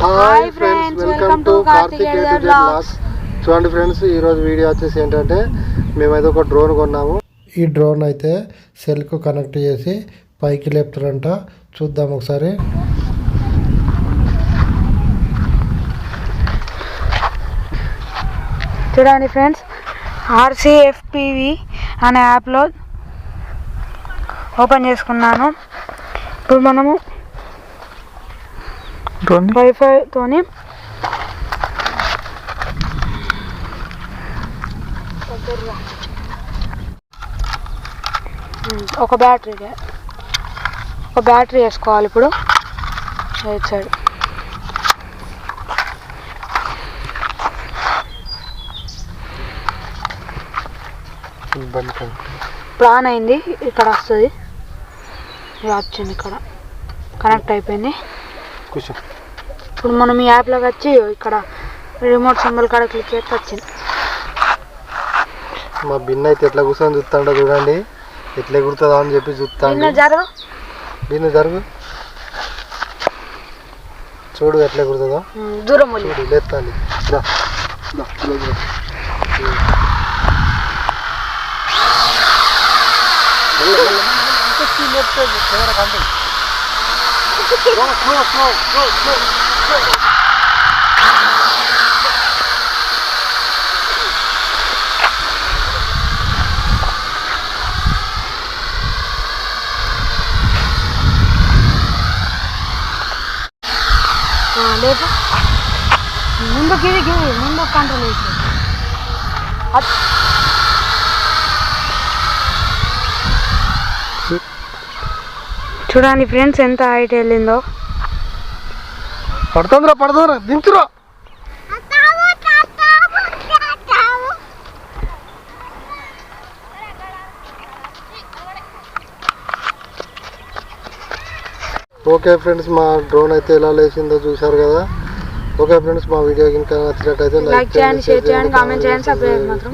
Hi friends welcome to Karthik blogs చూడండి friends ఈరోజు video వచ్చేసి ఏంటంటే మేమైతే ఒక డ్రోన్ కొన్నాము. ఈ డ్రోన్ అయితే సెల్కు కనెక్ట్ చేసి పైకి లేపుతారంట. చూద్దాం ఒకసారి. చూడండి ఫ్రెండ్స్ ఆర్సీఎఫ్పివి అనే యాప్లో ఓపెన్ చేసుకున్నాను. ఇప్పుడు మనము వైఫైతోని ఒక బ్యాటరీ ఒక బ్యాటరీ వేసుకోవాలి ఇప్పుడు. Right side. ఆన్ అయింది. ఇక్కడ వస్తుంది. వచ్చింది ఇక్కడ. కనెక్ట్ అయిపోయింది. కూర్చో. ఇప్పుడు మనం ఈ యాప్లోకి వచ్చి ఇక్కడ రిమోట్ సింబల్ కాడ క్లిక్ చేస్తే వచ్చింది. మా బిన్న అయితే ఎట్లా కూర్చొని చూస్తాడో చూడండి. ఎట్లా ఎగురుతుందా అని చెప్పి చూస్తాను జరుగు. బిన్న జరుగు. చూడు ఎట్లా ఎగురుతుందో దూరం చూడు. రా, లోకి రా. ఆ, లేపు ముందుకి ఇది గిరి ముందు కంట్రోల్ వేసి చూడండి ఫ్రెండ్స్ ఎంత హైట్ వెళ్ళిందో. పడుతుందిరా పడుతుందిరా దించురా. ఓకే ఫ్రెండ్స్ మా డ్రోన్ అయితే ఎలా లేచిందో చూశారు కదా. ఓకే ఫ్రెండ్స్ మా వీడియో కనుక నచ్చినట్టయితే లైక్ చేయండి షేర్ చేయండి కామెంట్ చేయండి సబ్స్క్రైబ్ మాత్రం.